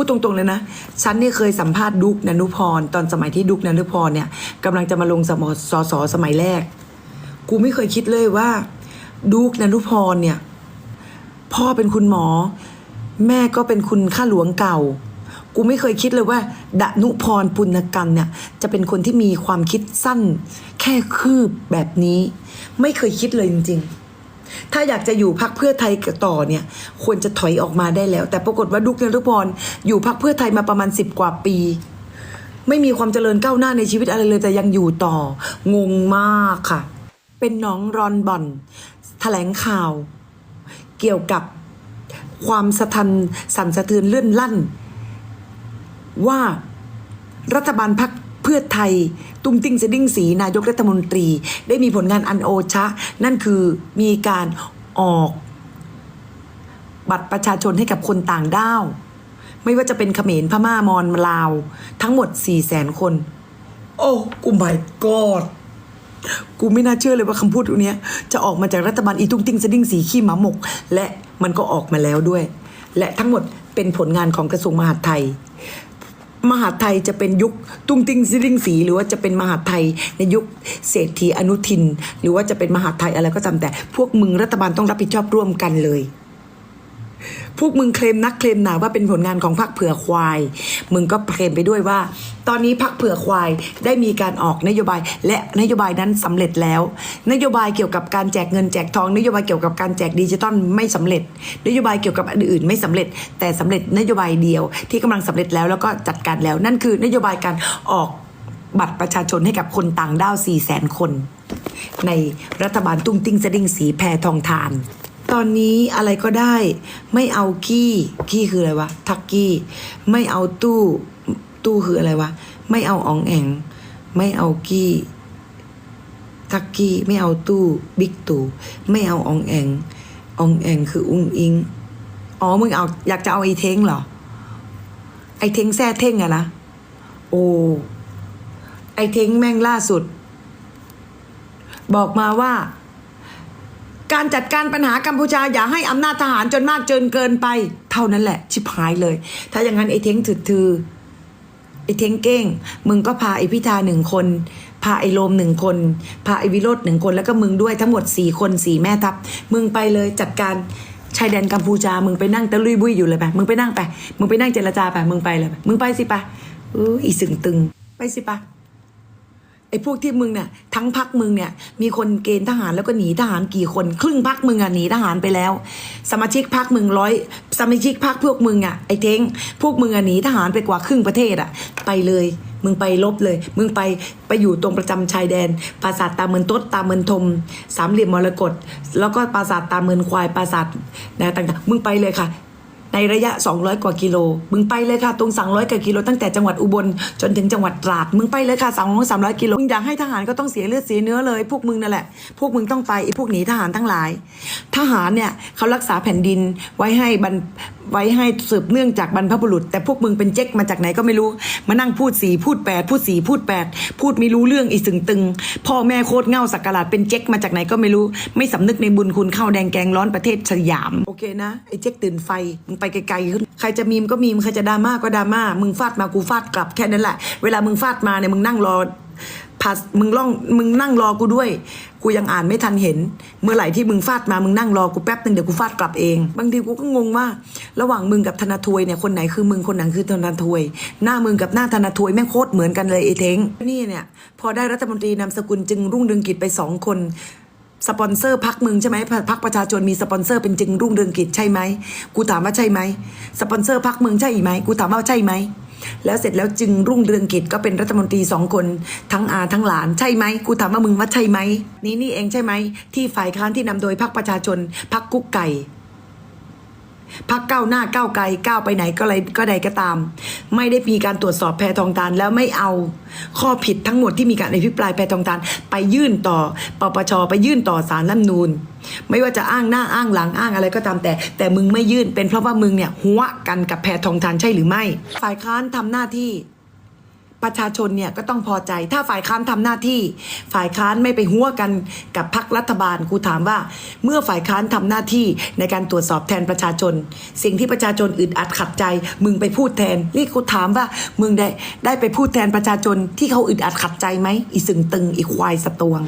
พูดตรงๆเลยนะ ฉันเนี่ยเคยสัมภาษณ์ดุกนันุพร ตอนสมัยที่ดุกนันุพรเนี่ยกำลังจะมาลงสมสสสมัยแรก กูไม่เคยคิดเลยว่า ดุกนันุพรเนี่ย พ่อเป็นคุณหมอ แม่ก็เป็นคุณข้าหลวงเก่า กูไม่เคยคิดเลยว่าดนุพรปุณกันเนี่ย จะเป็นคนที่มีความคิดสั้น แค่คืบแบบนี้ ไม่เคยคิดเลยจริง ๆ ถ้าอยากจะอยู่พักเพื่อไทยต่อเนี่ยควรจะถอยออกมาได้แล้ว แต่ปรากฏว่าดุกเนรุพรอยู่พักเพื่อไทยมาประมาณสิบกว่าปี ไม่มีความเจริญก้าวหน้าในชีวิตอะไรเลยแต่ยังอยู่ต่องงมากค่ะ เป็นน้องรอนบอนแถลงข่าว เกี่ยวกับความสะทันสั่นสะเทือนเลื่อนลั่น ว่ารัฐบาลพัก เพื่อไทย ตุ้งติ้งสะดิ้งสีนายกรัฐมนตรี ได้มีผลงานอันโอชะ นั่นคือมีการออกบัตรประชาชนให้กับคนต่างด้าว ไม่ว่าจะเป็นเขมรพม่ามอญลาว ทั้งหมด4ี่แสนคน โอ้กูไม่กอดกูไม่น่าเชื่อเลยว่าคำพูดตรงเนี้ยจะออกมาจากรัฐบาลอีตุ้งติ้งสะดิ้งสีขี้หมาหมก และมันก็ออกมาแล้วด้วย และทั้งหมดเป็นผลงานของกระทรวงมหาดไทย มหาไทยจะเป็นยุคตุ้งติ้งซิริงสี หรือว่าจะเป็นมหาไทยในยุคเศรษฐีอนุทิน หรือว่าจะเป็นมหาไทยอะไรก็ตามแต่ พวกมึงรัฐบาลต้องรับผิดชอบร่วมกันเลย พวกมึงเคลมนักเคลมหนาว่าเป็นผลงานของพรรคเผื่อควาย มึงก็เคลมไปด้วยว่า ตอนนี้พรรคเผื่อควายได้มีการออกนโยบาย และนโยบายนั้นสำเร็จแล้ว นโยบายเกี่ยวกับการแจกเงินแจกทอง นโยบายเกี่ยวกับการแจกดิจิตอลไม่สำเร็จ นโยบายเกี่ยวกับอันอื่นไม่สำเร็จ แต่สำเร็จนโยบายเดียวที่กำลังสำเร็จแล้วแล้วก็จัดการแล้ว นั่นคือนโยบายการออกบัตรประชาชนให้กับคนต่างด้าว4 0 0 0 0 0 คน ในรัฐบาลตุ้งติ้งสดิ้งสีแพรทองทาน ตอนนี้อะไรก็ได้ ไม่เอากี้กี้คืออะไรวะทักกี้ ไม่เอาตู้ ตู้คืออะไรวะ ไม่เอาอองแอง ไม่เอากี้ทักกี้ไม่เอาตู้บิ๊กตู่ไม่เอาอองแองอองแองคืออุ้งอิงอ๋อมึงเอาอยากจะเอาไอเท้งเหรอไอเท้งแซ่เท่งอะนะโอ้ไอเท้งแม่งล่าสุด บอกมาว่า การจัดการปัญหากัมพูชาอย่าให้อำนาจทหารจนมากจนเกินไป เท่านั้นแหละ ชิบหายเลย ถ้าอย่างนั้นไอ้เท้งถือถือไอ้เท้งเก้ง มึงก็พาไอ้พิธาหนึ่งคน พาไอ้โลมหนึ่งคน พาไอ้วิโรจน์หนึ่งคนแล้วก็มึงด้วยทั้งหมดสี่คนสี่แม่ทัพ มึงไปเลยจัดการชายแดนกัมพูชา มึงไปนั่งตะลุยบุยอยู่เลยไป มึงไปนั่งไป มึงไปนั่งเจรจาไป มึงไปเลยไปมึงไปสิไปเอออีสึงตึง ไปสิไป ไอ้พวกที่มึงเนี่ยทั้งพักมึงเนี่ยมีคนเกณฑ์ทหารแล้วก็หนีทหารกี่คน ครึ่งพักมึงอะหนีทหารไปแล้ว สมาชิกพักมึงร้อยสมาชิกพักพวกมึงอะไอ้เท้งพวกมึงอะหนีทหารไปกว่าครึ่งประเทศอะ ไปเลย มึงไปลบเลย มึงไปไปอยู่ตรงประจำชายแดน ปราสาทตาเมือนตดตาเมือนทม สามเหลี่ยมมรกตแล้วก็ปราสาทตาเมือนควายปราสาทนะต่างๆมึงไปเลยค่ะ ในระยะ 200 กว่ากิโล มึงไปเลยค่ะ ตรงสั่งร้อยกว่ากิโลตั้งแต่จังหวัดอุบลจนถึงจังหวัดตราด มึงไปเลยค่ะ200-300กิโล มึงอยากให้ทหารก็ต้องเสียเลือดเสียเนื้อเลย พวกมึงนั่นแหละ พวกมึงต้องไปไอ้พวกหนีทหารทั้งหลาย ทหารเนี่ยเขารักษาแผ่นดินไว้ให้บรร ไว้ให้สืบเนื่องจากบรรพบุรุษ แต่พวกมึงเป็นเจ๊กมาจากไหนก็ไม่รู้ มานั่งพูดสีพูดแปดพูดสีพูดแปดพูดไม่รู้เรื่องอีสึงตึง พ่อแม่โคตรเง่าสักกะหลาดเป็นเจ๊กมาจากไหนก็ไม่รู้ ไม่สำนึกในบุญคุณข้าวแดงแกงร้อนประเทศสยาม โอเคนะไอ้เจ๊กตื่นไฟมึงไปไกลๆขึ้นใครจะมีมก็มีมใครจะดราม่าก็ดราม่ามึงฟาดมากูฟาดกลับแค่นั้นแหละ เวลามึงฟาดมาเนี่ยมึงนั่งรอ พาสมึงล่องมึงนั่งรอกูด้วย กูยังอ่านไม่ทันเห็น เมื่อไหร่ที่มึงฟาดมามึงนั่งรอกูแป๊บหนึ่งเดี๋ยวกูฟาดกลับเอง บางทีกูก็งงว่า ระหว่างมึงกับธนาทวยเนี่ยคนไหนคือมึงคนไหนคือธนาทวย หน้ามึงกับหน้าธนาทวยแม่งโคตรเหมือนกันเลยไอ้เท้งนี่เนี่ย พอได้รัฐมนตรีนามสกุลจึงรุ่งเรืองกิจไปสองคนสปอนเซอร์พักมึงใช่ไหมพักประชาชนมีสปอนเซอร์เป็นจึงรุ่งเรืองกิจใช่ไหมกูถามว่าใช่ไหมสปอนเซอร์พักมึงใช่ไหมกูถามว่าใช่ไหม แล้วเสร็จแล้วจึงรุ่งเรืองกิจก็เป็นรัฐมนตรีสองคนทั้งอาทั้งหลานใช่ไหมกูถามว่ามึงว่าใช่ไหมนี่นี่เองใช่ไหมที่ฝ่ายค้านที่นำโดยพักประชาชนพักกุ๊กไก่ พักก้าวหน้าก้าวไกลก้าวไปไหนก็ไรก็ใดก็ตาม ไม่ได้มีการตรวจสอบแพทองทานแล้วไม่เอาข้อผิดทั้งหมดที่มีการอภิปรายแพทองทานไปยื่นต่อปปชไปยื่นต่อสารรัฐนูนไม่ว่าจะอ้างหน้าอ้างหลังอ้างอะไรก็ตามแต่ แต่มึงไม่ยื่นเป็นเพราะว่ามึงเนี่ยหัวกันกับแพทองทานใช่หรือไม่ ฝ่ายค้านทำหน้าที่ ประชาชนเนี่ยก็ต้องพอใจ ถ้าฝ่ายค้านทำหน้าที่ ฝ่ายค้านไม่ไปหัวกันกับพรรครัฐบาลกูถามว่า เมื่อฝ่ายค้านทำหน้าที่ในการตรวจสอบแทนประชาชน สิ่งที่ประชาชนอึดอัดขัดใจ มึงไปพูดแทนนี่กูถามว่ามึงได้ได้ไปพูดแทนประชาชนที่เขาอึดอัดขัดใจไหมอีสึงตึงอีควายสตวง